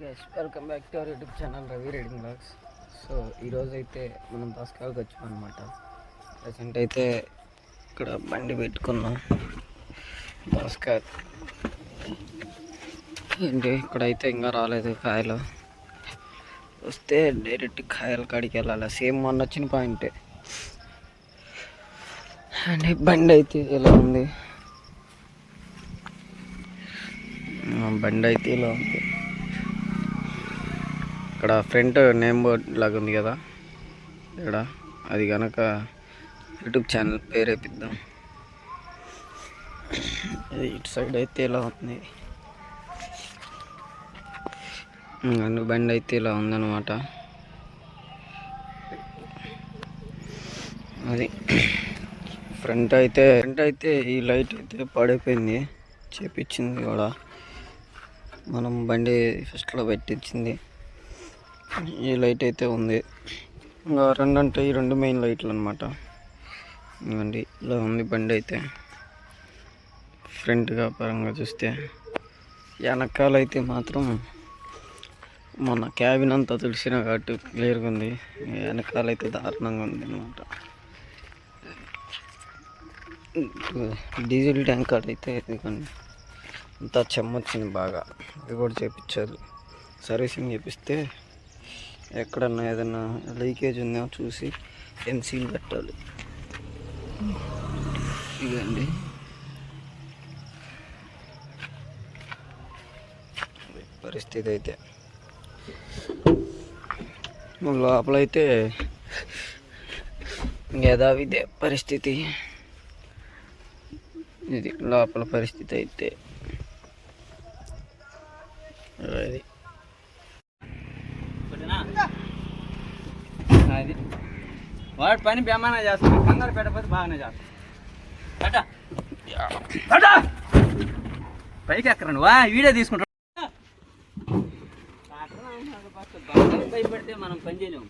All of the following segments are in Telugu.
Guys welcome back to our YouTube channel Ravi reading blogs so ఈరోజు అయితే మనం బస్కాల్కి వచ్చాం అనమాట ప్రజెంట్ అయితే ఇక్కడ బండి పెట్టుకున్నాం. బస్కాల్ ఏంటి ఇక్కడైతే ఇంకా రాలేదు కాయలు. వస్తే డైరెక్ట్ కాయల కాడికి వెళ్ళాలి. సేమ్ మొన్న వచ్చిన పాయింటే అండ్ బండి అయితే ఎలా ఉంది. బండి అయితే ఇలా ఉంది. ఇక్కడ ఫ్రంట్ నేమ్ బోర్డ్ లాగా ఉంది కదా. ఇక్కడ అది కనుక యూట్యూబ్ ఛానల్ పేరు వేపిద్దాం. ఇటు సైడ్ అయితే ఇలా ఉంది. అన్ని బండి అయితే ఇలా ఉందన్నమాట. అది ఫ్రంట్ అయితే ఫ్రంట్ అయితే ఈ లైట్ అయితే పడిపోయింది. చేపించింది కూడా. మనం బండి ఫస్ట్లో పెట్టించింది. ఈ లైట్ అయితే ఉంది. ఇంకా రెండు అంటే ఈ రెండు మెయిన్ లైట్లు అనమాట ఇవ్వండి ఇలా ఉంది బండి అయితే. ఫ్రంట్గా పరంగా చూస్తే వెనకాల అయితే మాత్రం మన క్యాబిన్ అంతా తెలిసిన కాబట్టి క్లియర్గా ఉంది. వెనకాలైతే దారుణంగా ఉంది అనమాట డీజిల్ ట్యాంక్ అయితే ఇదిగోండి అంతా చెమ్మొచ్చింది బాగా. అది కూడా చేపించారు. సర్వీసింగ్ చేపిస్తే ఎక్కడన్నా ఏదన్నా లీకేజ్ ఉందేమో చూసి ఎంసీలు పెట్టాలి ఇదండి పరిస్థితి అయితే. లోపలైతే యథావిధే పరిస్థితి. ఇది లోపల పరిస్థితి అయితే అది అది వాడు పని బేమానా చేస్తాడు. కంగారు పెట్టకపోతే బాగానే చేస్తాడు. పైకి ఎక్కరండి వా వీడియో తీసుకుంటాడు. భయపడితే మనం పని చేయలేము.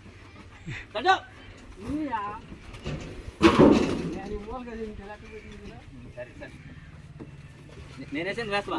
నేనేసాను వేస్తావా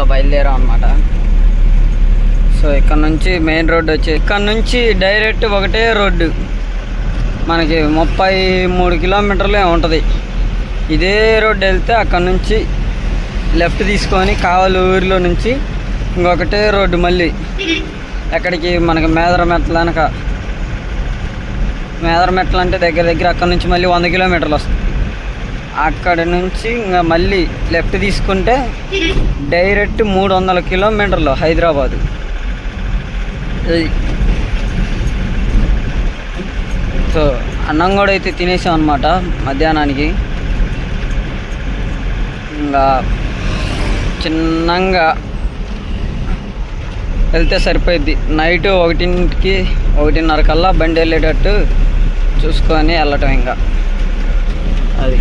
అట్లా బయలుదేరాం అనమాట సో ఇక్కడ నుంచి మెయిన్ రోడ్డు వచ్చి ఇక్కడ నుంచి డైరెక్ట్ ఒకటే రోడ్డు. మనకి ముప్పై మూడు కిలోమీటర్లే ఉంటుంది. ఇదే రోడ్డు వెళ్తే అక్కడ నుంచి లెఫ్ట్ తీసుకొని కావలి ఊరిలో నుంచి ఇంకొకటే రోడ్డు మళ్ళీ. ఎక్కడికి? మనకి మేదరమెట్ల వెనక. మేదరమెట్ల అంటే దగ్గర దగ్గర అక్కడ నుంచి మళ్ళీ వంద కిలోమీటర్లు వస్తుంది. అక్కడ నుంచి ఇంకా మళ్ళీ లెఫ్ట్ తీసుకుంటే డైరెక్ట్ మూడు వందల కిలోమీటర్లు హైదరాబాదు. సో అన్నం కూడా అయితే తినేసాం అనమాట మధ్యాహ్నానికి. ఇంకా చిన్నంగా వెళ్తే సరిపోయిద్ది. నైట్ ఒకటింటికి ఒకటిన్నర కల్లా బండి వెళ్ళేటట్టు చూసుకొని వెళ్ళటం ఇంకా. అది.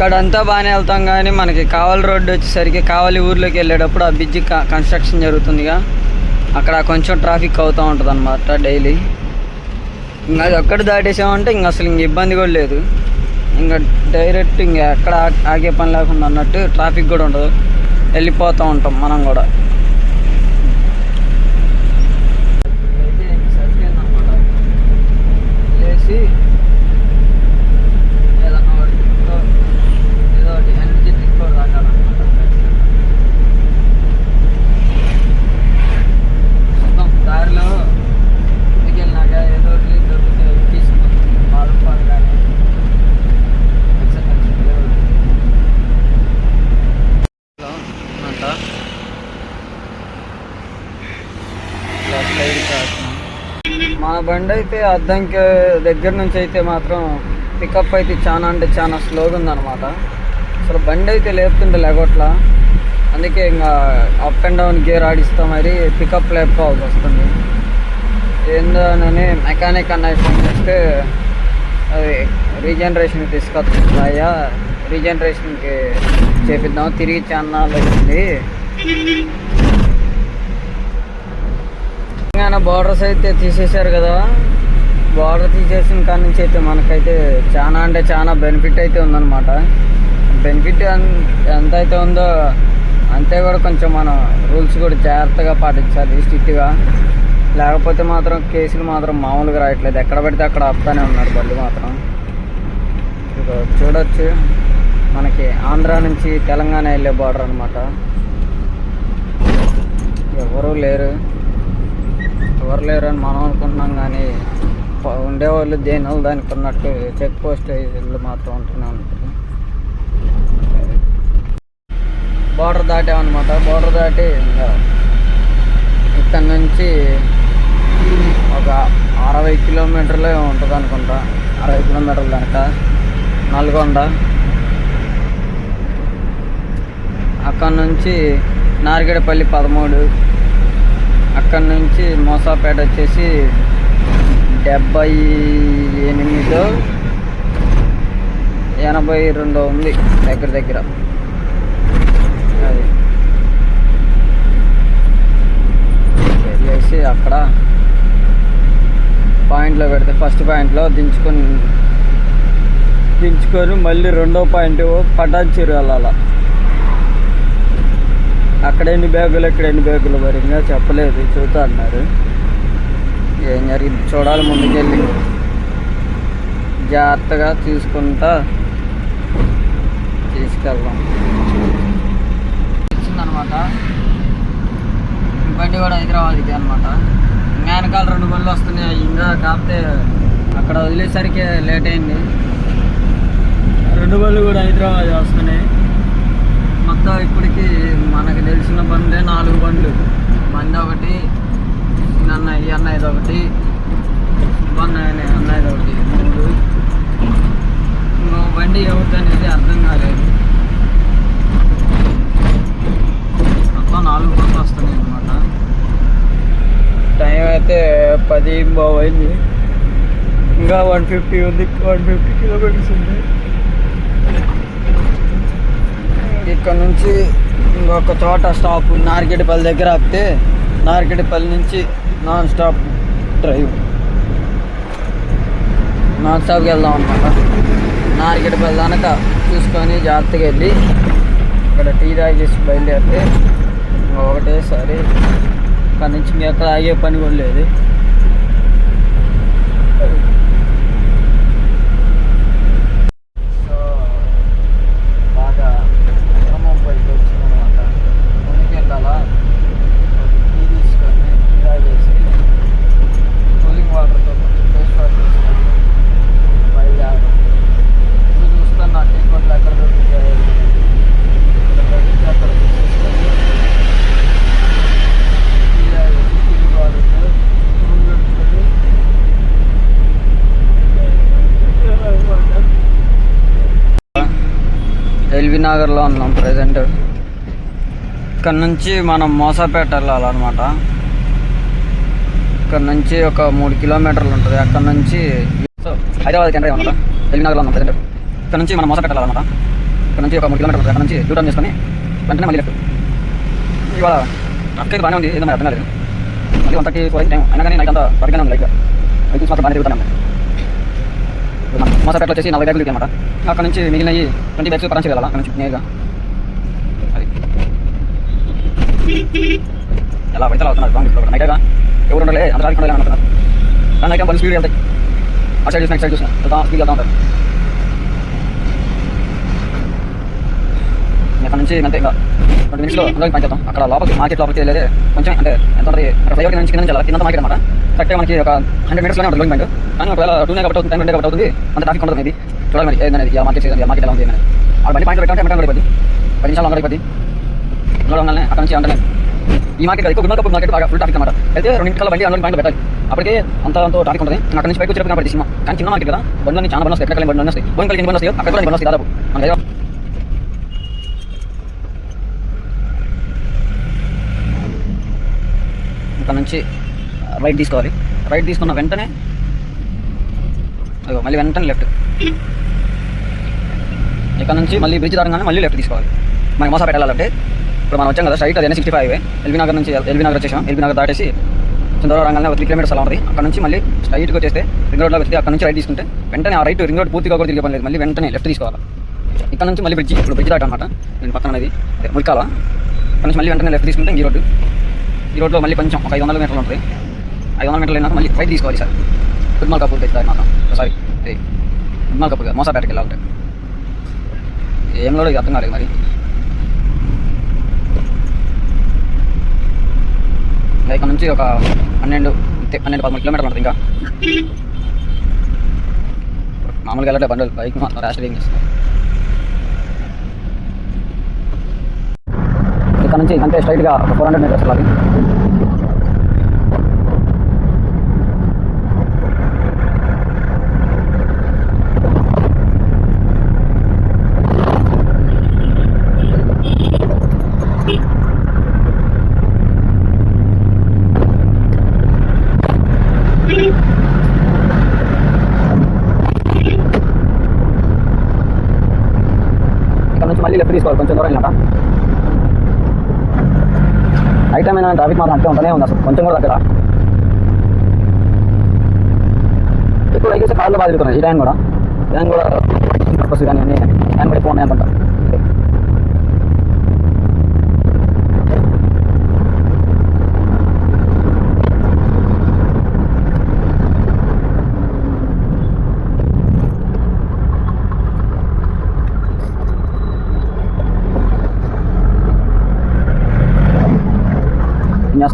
ఇక్కడంతా బాగానే వెళ్తాం కానీ మనకి కావలి రోడ్డు వచ్చేసరికి కావలి ఊర్లోకి వెళ్ళేటప్పుడు ఆ బ్రిడ్జి కన్స్ట్రక్షన్ జరుగుతుందిగా. అక్కడ కొంచెం ట్రాఫిక్ అవుతూ ఉంటుంది అనమాట డైలీ ఇంకా అది ఒక్కటి దాటేసామంటే ఇంక అసలు ఇంక ఇబ్బంది కూడా లేదు. ఇంకా డైరెక్ట్ ఇంకా ఎక్కడ ఆగే పని లేకుండా అన్నట్టు ట్రాఫిక్ కూడా ఉండదు. వెళ్ళిపోతూ ఉంటాం మనం కూడా లేచి ఏదన్నా ఒకటి ఇంట్లో ఏదో ఒకటి ఎనర్జీ డ్రింక్ కూడా తాగాలన్నమాట ఖచ్చితంగా. చూద్దాం దారిలో ఇంటికి వెళ్ళినాక ఏదో ఒకటి దొరికితే తీసుకుందాం పాలు పాలు కానీ ఎక్సెట్రా ఎక్సెట్రా ఏదో ఒకటి. హలో అంట ఇలా సైడ్ కాస్తున్నాం మా బండి అయితే అద్దంకి దగ్గర నుంచి అయితే మాత్రం పికప్ అయితే చాలా అంటే చాలా స్లోగా ఉందన్నమాట. అసలు బండి అయితే లేపుతుంటే లేగొట్ల. అందుకే ఇంకా అప్ అండ్ డౌన్ గేర్ ఆడిస్తా మరి పికప్ లేకపోవాల్సి వస్తుంది. ఏందోనని మెకానిక్ అన్న ఫోన్ చేస్తే అది రీజనరేషన్ తీసుకొస్తాయా రీజనరేషన్కి చేపిద్దాం తిరిగి చాలా వచ్చింది తెలంగాణ బార్డర్స్ అయితే తీసేశారు కదా. బార్డర్ తీసేసిన కాడ నుంచి అయితే మనకైతే చాలా అంటే చాలా బెనిఫిట్ అయితే ఉందన్నమాట. బెనిఫిట్ ఎంత అయితే ఉందో అంతే కూడా కొంచెం మనం రూల్స్ కూడా జాగ్రత్తగా పాటించాలి స్ట్రిక్ట్గా లేకపోతే మాత్రం కేసులు మాత్రం మామూలుగా రాయట్లేదు. ఎక్కడ పడితే అక్కడ ఆపుతానే ఉన్నారు బళ్ళు మాత్రం. చూడొచ్చు. మనకి ఆంధ్ర నుంచి తెలంగాణ వెళ్ళే బార్డర్ అనమాట ఎవరూ లేరు. ఎవరు లేరు అని మనం అనుకుంటున్నాం కానీ ఉండేవాళ్ళు దేని వాళ్ళు దానికి ఉన్నట్టు చెక్ పోస్ట్ ఇల్లు మాత్రం ఉంటూనే ఉంటారు బోర్డర్ దాటామన్నమాట బోర్డర్ దాటి ఇంకా ఇక్కడ నుంచి ఒక అరవై కిలోమీటర్లే ఉంటుంది అనుకుంటా. అరవై కిలోమీటర్లు కనుక నల్గొండ. అక్కడ నుంచి నారిగడపల్లి పదమూడు. అక్కడ నుంచి మోసాపేట వచ్చేసి డెబ్బై ఎనిమిదో ఎనభై రెండో ఉంది దగ్గర దగ్గర. అది. వెళ్ళేసి అక్కడ పాయింట్లో పెడితే ఫస్ట్ పాయింట్లో దించుకొని దించుకొని మళ్ళీ రెండో పాయింట్ పటాన్చేరు వెళ్ళాల. అక్కడ ఎన్ని బ్యాగులు ఇక్కడ ఎన్ని బ్యాగులు మరి ఇంకా చెప్పలేదు చూతా అన్నారు. ఏం జరిగింది? చూడాలి ముందుకెళ్ళి. జాగ్రత్తగా తీసుకుంటా తీసుకెళ్దాం. వచ్చిందనమాట. బండి కూడా హైదరాబాద్కి అనమాట. ఇంకా వెనకాల రెండు బండ్లు వస్తున్నాయి ఇంకా కాకపోతే అక్కడ వదిలేసరికి లేట్ అయింది. రెండు బళ్ళు కూడా హైదరాబాద్ వస్తున్నాయి. మొత్తం ఇప్పటికి మనకు తెలిసిన బండ్లే నాలుగు బండ్లు. బండి ఒకటి నన్న ఈ అన్నది ఒకటి బండి అన్నది ఒకటి మూడు. ఇంకో బండి ఎవరిది అనేది అర్థం కాలేదు. మొత్తం నాలుగు బండ్లు వస్తున్నాయి అనమాట టైం అయితే పది బావు అయింది. ఇంకా వన్ ఫిఫ్టీ ఉంది వన్ ఫిఫ్టీ కిలోమీటర్స్ ఉంది. ఇక్కడ నుంచి ఇంకొక చోట స్టాప్ నార్కెట్పల్లి దగ్గర ఆపితే నార్కెట్పల్లి నుంచి నాన్ స్టాప్ డ్రైవ్ నాన్ స్టాప్కి వెళ్దాం అనమాట నార్కెట్పల్లి దానక చూసుకొని జాగ్రత్తగా వెళ్ళి ఇక్కడ టీ తాగేసి బయలుదేరితే ఇంకా ఒకటేసారి అక్కడి నుంచి ఇంకా ఎక్కడ ఆగే పని కూడా లేదు సో బాగా క్రమం పైకి వచ్చిందనమాట ముందుకు వెళ్ళాలా టీ తీసుకొని టీ తాగేసి కూలింగ్ వాటర్తో కొంచెం ఫేస్ వాష్ చేసుకొని బయలుదేరడం ఇప్పుడు చూస్తున్నా టీ కొట్లు ఎక్కడ దొరుకుతాయి ఇక్కడ దొరికితే అక్కడ తీసుకొని టీ తాగేసి కూలింగ్ వాటర్తో రూమ్ పెట్టుకొని ఎల్బీ నగర్లో ఉన్నాం ప్రజెంట్ ఇక్కడ నుంచి మనం మోసాపేట వెళ్ళాలన్నమాట. ఇక్కడ నుంచి ఒక మూడు కిలోమీటర్లు ఉంటుంది. అక్కడ నుంచి హైదరాబాద్ కేంద్రం అనమాట ఎల్బీ నగర్లో ఉన్నాం ప్రజెంట్ ఇక్కడ నుంచి మనం మోసాపేట వెళ్ళాలన్నమాట. ఇక్కడ నుంచి ఒక మూడు కిలోమీటర్లు ఉంటుంది. అక్కడ నుంచి టూటర్న్ చేసుకొని వెంటనే మళ్ళీ లెఫ్ట్ ఇవాళ ట్రాఫిక్ బాగానే ఉంది. ఏదో అర్థం కాలేదు. మళ్ళీ వన్ థర్టీ ఫోర్ టైం అయినా కానీ నాకు అంత ట్రాఫిక్ ఉంది లైక్ వెహికల్స్ మాత్రం బాగానే తిరుగుతాను మోసాపేటలో వచ్చేసి నలభై బ్యాగులు అనమాట అక్కడ నుంచి మిగిలినవి ట్వంటీ బ్యాగ్స్ పరంచి వెళ్ళాలి అక్కడ నుంచి నేరుగా. అది. ఎలా పడితే అవుతున్నారు రాంగ్ ఇప్పుడు నైట్గా ఎవరు ఉండలే అంత ట్రాఫిక్ అనుకుంటున్నారు కానీ నైట్ బండి స్పీడ్ వెళ్తాయి అటు సైడ్ చూసిన ఇటు సైడ్ చూసిన. స్పీడ్ వెళ్తా ఉంటారు. అక్కడ నుంచి అంటే ఇంకా ట్వంటీ మినిట్స్లో అందులోకి పని చేద్దాం అక్కడ లోపలికి మార్కెట్ లోపలికి వెళ్ళేది కొంచెం అంటే ఎంత ఉంటుంది? అక్కడ ఫ్లైఓవర్ నుంచి కింద నుంచి వెళ్ళాలి. కింద మార్కెట్ అనమాట కరెక్ట్గా మనకి ఒక హండ్రెడ్ మినిట్స్లోనే ఉంటుంది లోయింగ్ పాయింట్ కానీ ఒకవేళ టూ నే కాబట్టి అవుతుంది టైం రెండే కాబట్టి అవుతుంది అంత ట్రాఫిక్ ఉండదు ఇది చూడాలి మరి. ఏదైనా ఇలా మార్కెట్ చేయాలి మార్కెట్ ఎలా ఉంది ఏమైనా అక్కడ బండి పాయింట్ పెట్టాలంటే వెంటనే పడిపోద్ది. పది నిమిషాలు పడిపోద్ది అందులో ఉండాలి అక్కడ నుంచి అంటే ఈ మార్కెట్ ఎక్కువ గుమ్మకప్పుడు మార్కెట్ బాగా ఫుల్ ట్రాఫిక్ అనమాట అయితే రెండు నిమిషాల బండి అందులో పాయింట్ పెట్టాలి. అప్పటికే అంత అంత ట్రాఫిక్ ఉంటుంది. అక్కడ నుంచి పైకి వచ్చేప్పుడు కనపడి సినిమా. కానీ చిన్న మార్కెట్ కదా. బండ్లని చాలా బండి వస్తాయి. ఎక్కడ బండి వస్తాయి. బండి ఎన్ని బండ్లు వస్తాయి అక్కడ బండి వస్తాయి దాదాపు మన దగ్గర ఇక్కడ నుంచి రైట్ తీసుకోవాలి. రైట్ తీసుకున్న వెంటనే అయ్యో మళ్ళీ వెంటనే లెఫ్ట్ ఇక్కడ నుంచి మళ్ళీ బ్రిడ్జ్ దారంగానే మళ్ళీ లెఫ్ట్ తీసుకోవాలి. మనకి మోసా పెట్టాలంటే ఇప్పుడు మనం వచ్చాం కదా స్ట్రైట్ అదే సిక్స్టీ ఫైవ్ ఎల్బీ నగర్ నుంచి ఎల్బీ నగర్ వచ్చేసాం. ఎల్బీ నగర్ దాటేసి చంద్రబాబు రంగానే ఒక త్రీ కిలోమీటర్స్ అలా ఉంటుంది. అక్కడ నుంచి మళ్ళీ స్ట్రైట్గా వచ్చేస్తే రింగ్ రోడ్లో వచ్చి అక్కడ నుంచి రైట్ తీసుకుంటే వెంటనే ఆ రైట్ రింగ్ రోడ్ పూర్తిగా కూడా తిరిగే పని లేదు. మళ్ళీ వెంటనే లెఫ్ట్ తీసుకోవాలి. ఇక్కడ నుంచి మళ్ళీ బ్రిడ్జ్ ఇప్పుడు బ్రిడ్జ్ దాట అనమాట నేను పక్కన అనేది మురికాల ఇక్కడ నుంచి మళ్ళీ వెంటనే లెఫ్ట్ తీసుకుంటే ఈ రోడ్డు. ఈ రోడ్లో మళ్ళీ కొంచెం ఒక ఐదు వందల మీటర్లు ఉంటుంది. ఐదు వందల మీటర్లు అయినాక మళ్ళీ రైట్ తీసుకోవాలి సార్. ఉద్మాల్ కపూర్ తెచ్చి మాత్రం oh, సారీ ఉద్మాల్ కపూర్ మోసాపేటకి వెళ్ళాలంటే ఏం కూడా అర్థం కాలేదు మరి. ఇక్కడ నుంచి ఒక పన్నెండు పన్నెండు పదమూడు కిలోమీటర్లు ఉంటుంది ఇంకా. మామూలుగా వెళ్ళట్లే బండ్లు బైక్ మాత్రం ర్యాష్ డ్రైవింగ్ నుంచి అంతే స్ట్రైట్గా ఒక ఫోర్ హండ్రెడ్ మీటర్స్ వెళ్ళాలి ఇక్కడ నుంచి మళ్ళీ లెఫ్ట్ తీసుకోవాలి కొంచెం దూరం వెళ్ళాక నైట్ టైం అయినా ట్రాఫిక్ మాత్రం అంతే ఉంటూనే ఉంది అసలు కొంచెం కూడా దగ్గర ఇప్పుడు అయితే కార్లో బాగా తిరుగుతున్నాయి ఈ టైం కూడా ఈ టైం కూడా పర్పస్ కానీ అన్ని టైం కూడా అనుకుంటా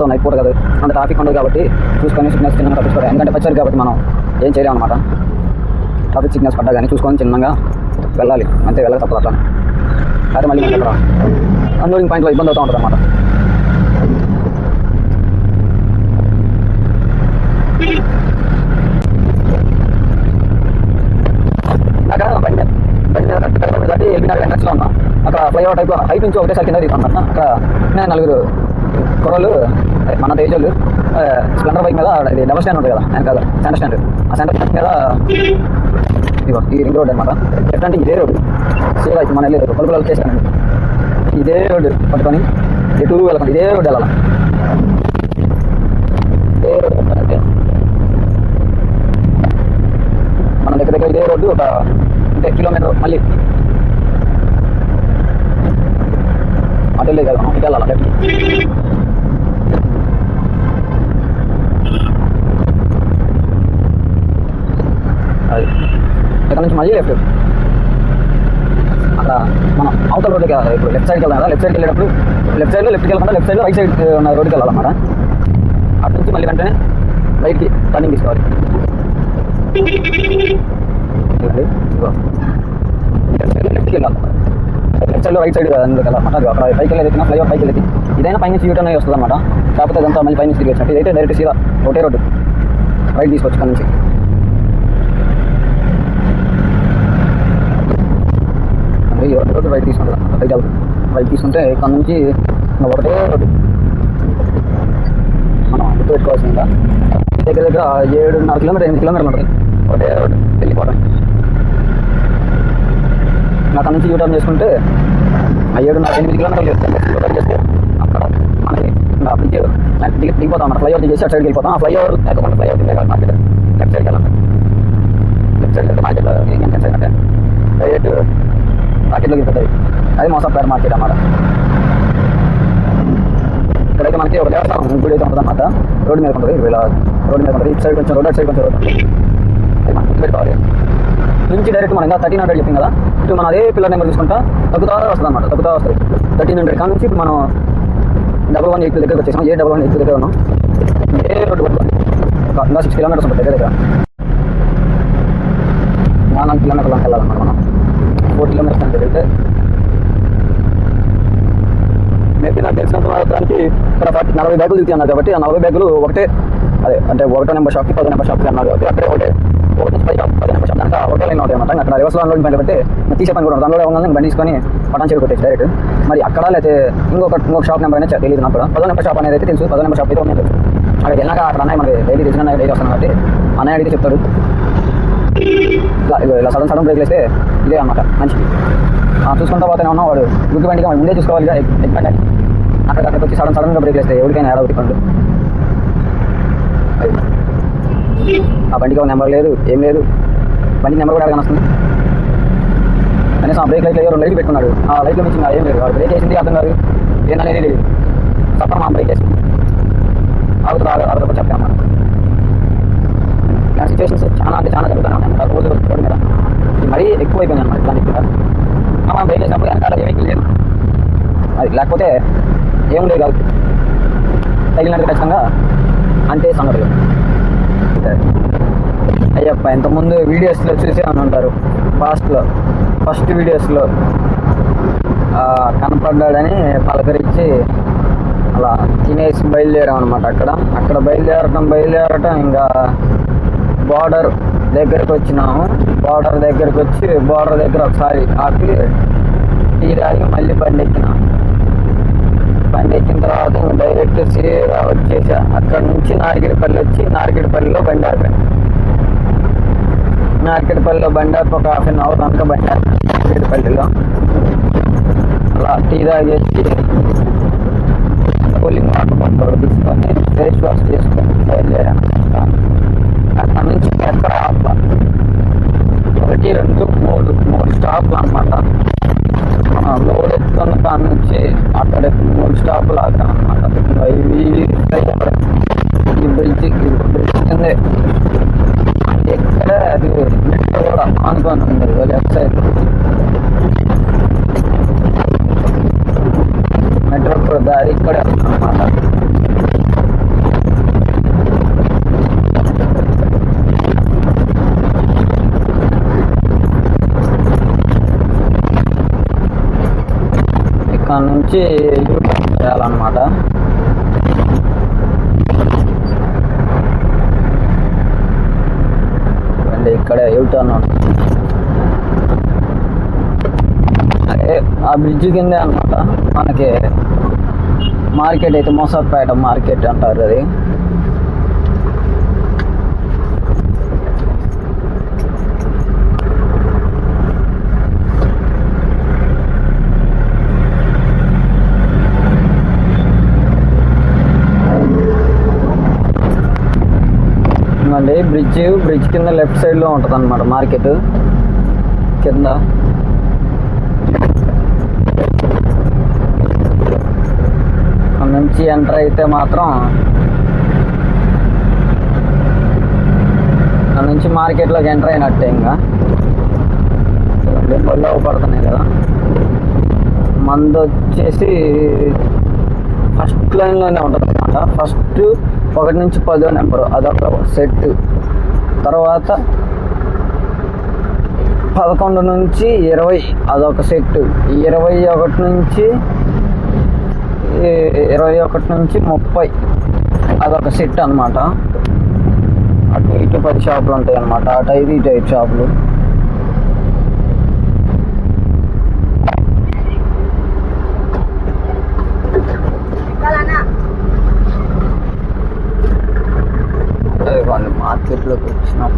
ఏం నైట్ పూట కదా. అంత ట్రాఫిక్ ఉండదు కాబట్టి చూసుకొని సిగ్నల్స్ చిన్నగా తప్పించుకోవాలి. ఎందుకంటే పచ్చారు కాబట్టి మనం ఏం చేయలేము అనమాట ట్రాఫిక్ సిగ్నల్స్ పడ్డా కానీ చూసుకొని చిన్నగా వెళ్ళాలి. అంతే వెళ్ళక తప్పదు అట్లా అయితే మళ్ళీ మనకి అక్కడ అన్లోడింగ్ పాయింట్లో ఇబ్బంది అవుతూ ఉంటుంది అనమాట అక్కడ బండి బండి ఎంట్రన్స్లో ఉన్నాం. అక్కడ ఫ్లైఓవర్ టైప్లో హైట్ నుంచి ఒకటేసారి కింద దిగుతాం అక్కడ నేను నలుగురు కుర్రోళ్ళు మన తేజోళ్ళు స్ప్లెండర్ బైక్ మీద ఇది డబల్ స్టాండ్ ఉంటుంది కదా వెనకాల సెంటర్ స్టాండ్. ఆ సెంటర్ స్టాండ్ మీద ఇదిగో ఈ రింగ్ రోడ్ అనమాట ఎట్లాంటి ఇదే రోడ్డు సేవ అయితే మన వెళ్ళేది పలుకులు చేస్తాను ఇదే రోడ్డు పట్టుకొని ఎటు వెళ్ళకండి ఇదే రోడ్డు వెళ్ళాలి? ఇదే రోడ్డు మన దగ్గర దగ్గర ఇదే రోడ్డు ఒక అంటే కిలోమీటర్ మళ్ళీ. అటు వెళ్ళేది కదా మనం ఇటు వెళ్ళాలి? లెఫ్ట్ అది. ఇక్కడ నుంచి మళ్ళీ లెఫ్ట్ అక్కడ మనం అవతల రోడ్డుకి వెళ్ళాలి ఇప్పుడు లెఫ్ట్ సైడ్కి వెళ్దాం కదా. లెఫ్ట్ సైడ్కి వెళ్ళేటప్పుడు లెఫ్ట్ సైడ్లో లెఫ్ట్కి వెళ్ళకుండా లెఫ్ట్ సైడ్లో రైట్ సైడ్ ఉన్న రోడ్డుకి వెళ్ళాలన్నమాట. అటు నుంచి మళ్ళీ వెంటనే రైట్కి టర్నింగ్ తీసుకోవాలి. లెఫ్ట్ సైడ్లో లెఫ్ట్కి వెళ్ళాలి. లెఫ్ట్ సైడ్లో రైట్ సైడ్ అందులోకి వెళ్ళాలన్నమాట? అక్కడ పైకి వెళ్ళేది ఫ్లైఓవర్ పైకి వెళ్ళేది. ఇదైనా పైనుంచి యూటర్న్ అయ్యి వస్తుంది అనమాట కాకపోతే అదంతా మళ్ళీ పైన తిరిగి వచ్చినట్టు. ఇదైతే డైరెక్ట్ సీదా ఒకటే రోడ్డు రైట్ తీసుకోవచ్చు ఇక్కడ నుంచి అంటే ఈ రోడ్డు రైట్ తీసుకుంటా రైట్ వెళ్తాం. రైట్ తీసుకుంటే ఇక్కడ నుంచి ఒకటే మనం గుర్తు పెట్టుకోవాల్సింది? దగ్గర దగ్గర ఏడున్నర కిలోమీటర్ ఎనిమిది కిలోమీటర్లు ఉంటుంది. ఒకటే వెళ్ళిపోవడం. అక్కడ నుంచి యూటర్న్ చేసుకుంటే ఆ ఏడున్నర ఎనిమిది కిలోమీటర్లు యూటర్న్ చేస్తే అక్కడ మనకి బ్రిడ్జ్ దిగి దిగిపోతాం అన్నమాట. ఫ్లైఓవర్ చేసి అటు సైడ్కి వెళ్ళిపోతాం. ఆ ఫ్లైఓవర్ లేకపోతే ఫ్లైఓవర్ దిగే మార్కెట్. లెఫ్ట్ సైడ్కి వెళ్ళాలి. లెఫ్ట్ సైడ్ మార్కెట్లో ఏం సైడ్ అంటే డైరెక్ట్ మార్కెట్లోకి వెళ్తుంది అది మోసం పేరు మార్కెట్ అన్నమాట. ఇక్కడైతే మనకి ఒక దేవస్థానం గుడి అయితే ఉంటుంది అన్నమాట రోడ్డు మీద ఉంటుంది. వీళ్ళ రోడ్డు మీద ఉంటుంది. ఇటు సైడ్ కొంచెం రోడ్ అటు సైడ్ కొంచెం రోడ్ అది మనం గుర్తుపెట్టుకోవాలి. నుంచి డైరెక్ట్ మనం ఇంకా థర్టీన్ హండ్రెడ్ చెప్పింది కదా? ఇటు మనం అదే పిల్లర్ నెంబర్ తీసుకుంటా తగ్గుతా వస్తుంది అనమాట తగ్గుతా వస్తుంది. Thirteen hundred. కానీ నుంచి ఇప్పుడు మనం డబల్ వన్ ఎయిట్ దగ్గరకు వచ్చేసాం. ఏ డబల్ వన్ ఎయిట్ దగ్గర ఉన్నాం? ఏ రోడ్డు పట్టుకోండి ఇంకా సిక్స్ కిలోమీటర్స్ ఉంటుంది దగ్గర దగ్గర. నాలుగు కిలోమీటర్లకు వెళ్ళాలన్నమాట మనం ఫోర్ కిలోమీటర్స్ అంటే వెళ్తే మేబీ నాకు తెలిసినంత మాత్రానికి ఇక్కడ ఫార్టీ నలభై బ్యాగులు దిగుతాయి అన్నారు కాబట్టి ఆ నలభై బ్యాగులు ఒకటే అదే అంటే ఒకటో నెంబర్ షాప్కి పదో నెంబర్ షాప్కి అన్నారు కాబట్టి అక్కడే ఒకటే ఒకటి నుంచి పది షాప్ పది నెంబర్ షాప్ కనుక ఒకటే లైన్ ఉంటాయి అన్నమాట అక్కడ రివర్స్లో అన్లోడింగ్ బండి పెట్టి తీసే పని కూడా అందులో ఉన్న బండి తీసుకొని పటాన్ చెవి కొట్టేసి డైరెక్ట్. మరి అక్కడ లేకపోతే ఇంకొక ఇంకొక షాప్ నెంబర్ అనేది తెలియదు నాకు కూడా. పదో నెంబర్ షాప్ అనేది అయితే తెలుసు. పదో నెంబర్ షాప్ అయితే ఉన్నాయి అక్కడ వెళ్ళాక అక్కడ అన్నయ్య మనకి డైలీ తెలిసిన అన్నయ్య డైలీ వస్తాను కాబట్టి అన్నయ్య అడిగితే చెప్తారు ఇలా సడన్ సడన్ బ్రేక్ వేస్తే ఇదే అనమాట మంచిది. చూసుకుంటా పోతేనే ఉన్నా. వాడు గుడ్డు బండిగా ముందే చూసుకోవాలి ఎక్కడ అక్కడ అక్కడికి వచ్చి సడన్ సడన్గా బ్రేక్ వేస్తే ఎవరికైనా ఏడాది పండు ఆ బండికి ఒక నెంబర్ లేదు ఏం లేదు. బండి నెంబర్ కూడా అడగని వస్తుంది? కనీసం ఆ బ్రేక్ లైట్ రెండు లైట్లు పెట్టుకున్నాడు. ఆ లైట్లో మించి ఏం లేదు. వాడు బ్రేక్ వేసింది అర్థం కాదు. ఏందనేది లేదు. తప్ప మా బ్రేక్ వేసింది. ఆగుతుంది ఆగు అర్థం చెప్పాను. మనం ఇలా సిచ్యువేషన్స్ చాలా అంటే చాలా జరుగుతున్నాను అన్నమాట. రోజు రోడ్డు మీద. మరీ ఎక్కువైపోయింది అనమాట ఇట్లాంటి మనం బ్రేక్ చేసినప్పుడు వెనకాల ఏమీ లేదు. అది లేకపోతే ఏముండేది కాదు తగిలినట్టు ఖచ్చితంగా అంతే సంగతులు అయ్యప్ప ఇంతకుముందు వీడియోస్లో చూసే అని ఉంటారు ఫాస్ట్లో ఫస్ట్ వీడియోస్లో కనపడ్డాడని పలకరించి అలా తినేసి బయలుదేరాం అనమాట అక్కడ. అక్కడ బయలుదేరటం బయలుదేరటం ఇంకా బార్డర్ దగ్గరకు వచ్చినాము. బార్డర్ దగ్గరకు వచ్చి బార్డర్ దగ్గర ఒకసారి ఆపి టీ తాగి మళ్ళీ బండి ఎక్కినాం. బండి ఎక్కిన తర్వాత డైరెక్ట్ సీరా వచ్చేసా అక్కడ నుంచి నారిగిడిపల్లి వచ్చి నారిగిడిపల్లిలో బండి ఆపాను. బండార్ బండి ఆపి ఒక హాఫ్ అన్ అవర్ కనుక బండి ఆపాను. అలా టీ తాగేసి కూలింగ్ వాటర్ కొంత తీసుకొని ఫేస్ వాష్ చేసుకొని బయలుదేరాను. నుంచి యూటర్న్ చేయాలన్నమాట. అండి ఇక్కడే యూటర్న్. అదే ఆ బ్రిడ్జ్ కిందే అనమాట మనకి మార్కెట్ అయితే మోసపేట మార్కెట్ అంటారు అది. ఉందండి బ్రిడ్జ్ బ్రిడ్జ్ కింద లెఫ్ట్ సైడ్లో ఉంటుంది అనమాట మార్కెట్ కింద. అక్కడ నుంచి ఎంటర్ అయితే మాత్రం అక్కడ నుంచి మార్కెట్లోకి ఎంటర్ అయినట్టే ఇంకా. బళ్ళు పడుతున్నాయి కదా. మందు వచ్చేసి ఫస్ట్ లైన్లోనే ఉంటుంది అనమాట ఫస్ట్ ఒకటి నుంచి పదో నెంబరు అదొక సెట్. తర్వాత పదకొండు నుంచి ఇరవై అదొక సెట్. ఇరవై ఒకటి నుంచి ఇరవై ఒకటి నుంచి ముప్పై అదొక సెట్ అనమాట అటు ఇటు పది షాపులు ఉంటాయి అనమాట అటు ఐదు ఇటు ఐదు షాపులు అదే వాళ్ళు మార్కెట్లోకి వచ్చినాం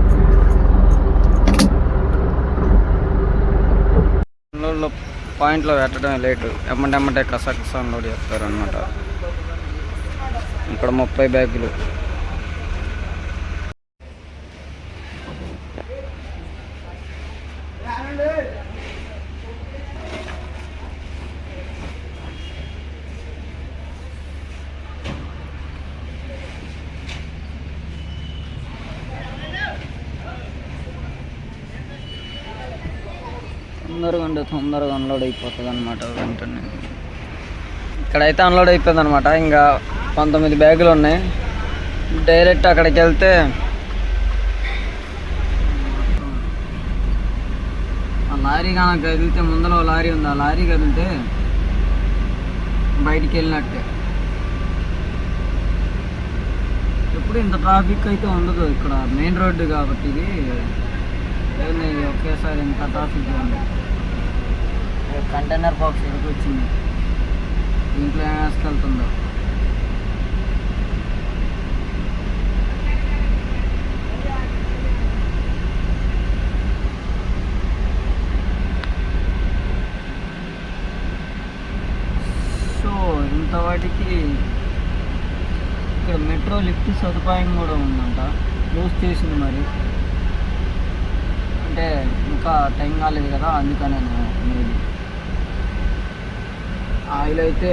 అన్లోడ్లో పాయింట్లో పెట్టడమే లేటు. ఎమ్మంటే ఎమ్మంటే కసకస అన్లోడ్ చేస్తారు అనమాట ఇక్కడ ముప్పై బ్యాగులు. అన్లోడ్ అయిపోతుంది అనమాట వెంటనే. ఇక్కడైతే అన్లోడ్ అయిపోయింది అనమాట ఇంకా పంతొమ్మిది బ్యాగులు ఉన్నాయి. డైరెక్ట్ అక్కడికి వెళ్తే ఆ లారీ కనుక కదిలితే ముందర లారీ ఉంది. ఆ లారీ కదిలితే బయటికి వెళ్ళినట్టే ఎప్పుడు ఇంత ట్రాఫిక్ అయితే ఉండదు ఇక్కడ. మెయిన్ రోడ్డు కాబట్టి ఇది. ఒకేసారి ఇంత ట్రాఫిక్ ఉంది కంటైనర్ బాక్స్ ఎదుగు వచ్చింది? దీంట్లో ఏం వేసుకెళ్తుందో సో ఇంత వాటికి ఇక్కడ మెట్రో లిఫ్ట్ సదుపాయం కూడా ఉందంట. క్లోజ్ చేసింది మరి. అంటే ఇంకా టైం కాలేదు కదా అందుకనే మేబీ ఆయిల్ అయితే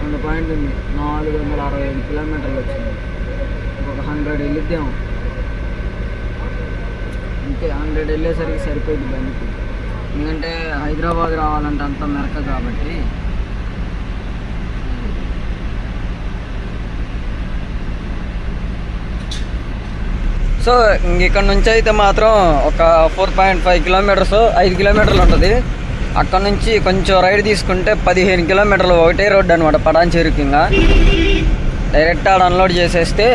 రెండు పాయింట్ ఉంది. నాలుగు వందల అరవై ఐదు కిలోమీటర్లు వచ్చింది. ఒక హండ్రెడ్ వెళ్ళిద్దాము. అంతే హండ్రెడ్ వెళ్ళేసరికి సరిపోయింది బండికి. ఎందుకంటే హైదరాబాద్ రావాలంటే అంత మెరక కాబట్టి. సో ఇక్కడ నుంచి అయితే మాత్రం ఒక ఫోర్ పాయింట్ ఫైవ్ కిలోమీటర్స్ ఐదు కిలోమీటర్లు ఉంటుంది. అక్కడ నుంచి కొంచెం రైడ్ తీసుకుంటే పదిహేను కిలోమీటర్లు ఒకటే రోడ్డు అనమాట పడాన్ ఇంకా డైరెక్ట్ ఆడ అన్లోడ్ చేసేస్తే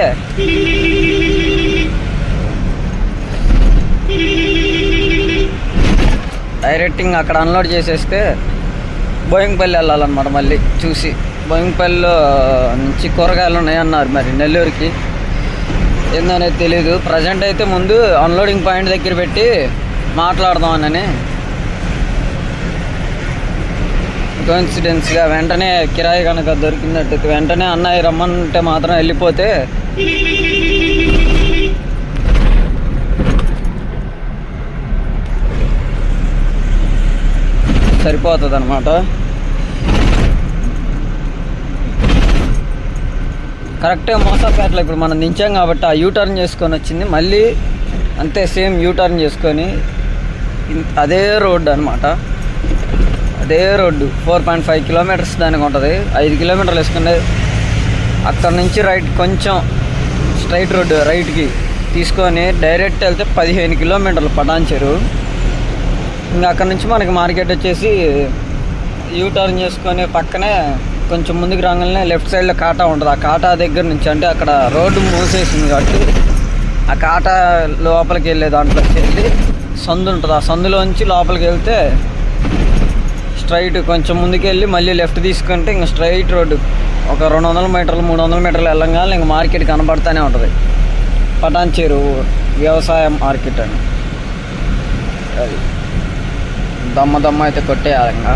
డైరెక్ట్ ఇంకా అక్కడ అన్లోడ్ చేసేస్తే బోయింగ్పల్లి వెళ్ళాలన్నమాట మళ్ళీ చూసి. బోయింగ్పల్లిలో నుంచి కూరగాయలు ఉన్నాయన్నారు మరి నెల్లూరుకి. ఏందనేది తెలీదు. ప్రజెంట్ అయితే ముందు అన్లోడింగ్ పాయింట్ దగ్గర పెట్టి మాట్లాడదామని కోన్సిడెన్స్గా వెంటనే కిరాయి కనుక దొరికినట్టు వెంటనే అన్నయ్య రమ్మంటే మాత్రం వెళ్ళిపోతే సరిపోతుంది అనమాట కరెక్టే మోసాపేటలో ఇప్పుడు మనం దించాం కాబట్టి ఆ యూటర్న్ చేసుకొని వచ్చింది. మళ్ళీ అంతే సేమ్ యూటర్న్ చేసుకొని అదే రోడ్డు అనమాట అదే road four point five kilometres దానికి ఉంటుంది. ఐదు కిలోమీటర్లు వేసుకునే అక్కడ నుంచి రైట్ కొంచెం స్ట్రైట్ రోడ్డు రైట్కి తీసుకొని డైరెక్ట్ వెళ్తే పదిహేను కిలోమీటర్లు పటాన్ ఇంకా అక్కడ నుంచి మనకి మార్కెట్ వచ్చేసి యూ టర్న్ చేసుకొని పక్కనే కొంచెం ముందుకు రాగానే లెఫ్ట్ సైడ్లో కాటా ఉంటుంది. ఆ కాటా దగ్గర నుంచి అంటే అక్కడ రోడ్డు మూసేసింది కాబట్టి ఆ కాటా లోపలికి వెళ్ళే దాంట్లోకి వెళ్ళి సందు ఉంటుంది. ఆ సందులోంచి లోపలికి వెళ్తే స్ట్రైట్ కొంచెం ముందుకు వెళ్ళి మళ్ళీ లెఫ్ట్ తీసుకుంటే ఇంకా స్ట్రైట్ రోడ్డు. ఒక రెండు వందల మీటర్లు మూడు వందల మీటర్లు వెళ్ళంగానే ఇంకా మార్కెట్ కనబడుతూనే ఉంటుంది. పటాన్ చెరువు వ్యవసాయ మార్కెట్ అని. అది. దమ్మ దమ్మ అయితే కొట్టేయాలంగా ఇంకా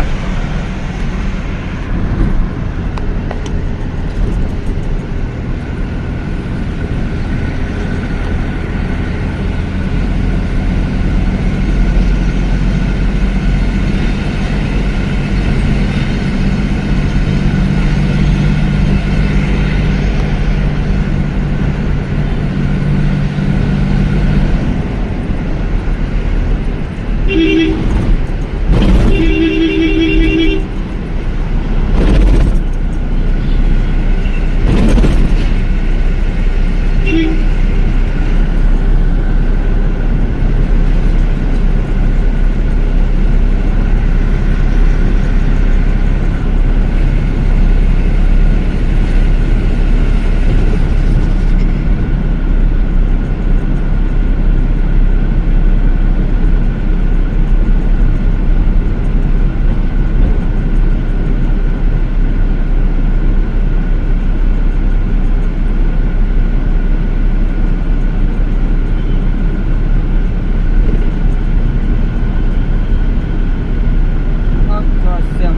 ఆకాశం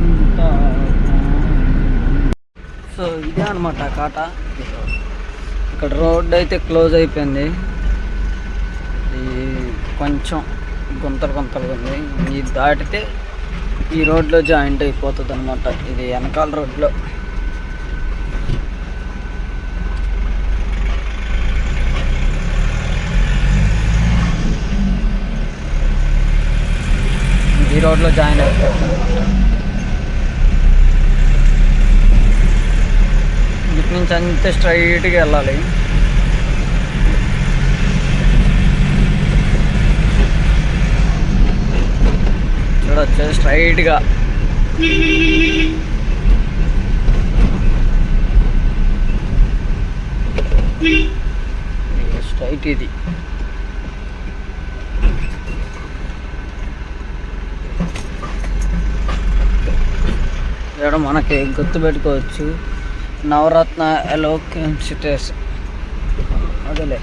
అంతా సో ఇదే అనమాట కాట. ఇక్కడ రోడ్ అయితే క్లోజ్ అయిపోయింది. ఇది కొంచెం గుంతలు గుంతలు ఉంది. ఇది దాటితే ఈ రోడ్లో జాయింట్ అయిపోతుంది అనమాట ఇది వెనకాల రోడ్లో. ఈ రోడ్లో జాయిన్ అయిపోతుంది ఇటు నుంచి అంతే స్ట్రైట్గా వెళ్ళాలి. చూడచ్చు స్ట్రైట్గా స్ట్రైట్ ఇది. ఇక్కడ మనకి గుర్తుపెట్టుకోవచ్చు. నవరత్న ఎలోక్ సిటర్స్ అదేలే.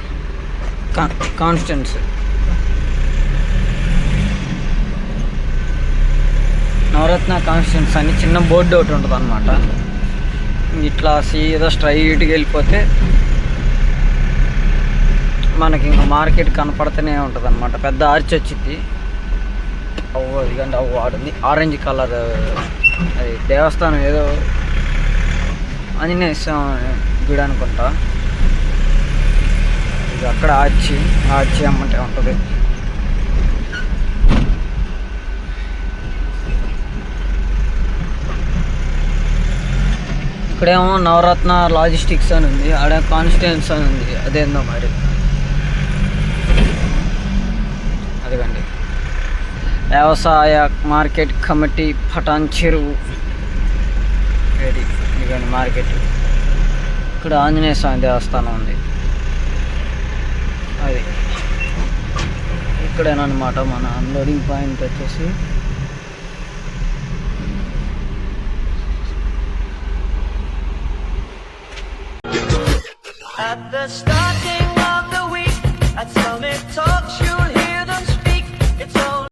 కాన్స్టెన్స్. నవరత్న కాన్స్టెన్స్ అని చిన్న బోర్డు ఒకటి ఉంటుంది అనమాట ఇట్లా సీదా స్ట్రైట్గా వెళ్ళిపోతే మనకి ఇంకా మార్కెట్ కనపడుతూనే ఉంటుంది అనమాట పెద్ద ఆర్చ్ వచ్చింది అవ్వ ఇదిగండి అవ్వ ఆడుంది. ఆరెంజ్ కలర్ అది దేవస్థానం ఏదో ఆంజనేయ స్వామి గుడి అనుకుంటా. ఇది అక్కడ ఆర్చి ఆర్చి అమ్మంటే ఉంటుంది. ఇక్కడేమో నవరత్న లాజిస్టిక్స్ అని ఉంది ఆడ కాన్స్టిట్యూన్స్ అని ఉంది అదేందో మరి. అదిగండి. వ్యవసాయ మార్కెట్ కమిటీ పటాన్ చెరువు. రెడీ ఇదిగోండి మార్కెట్. ఇక్కడ ఆంజనేయ స్వామి దేవస్థానం ఉంది. అది. ఇక్కడేనమాట మన అన్లోడింగ్ పాయింట్ వచ్చేసి. At the start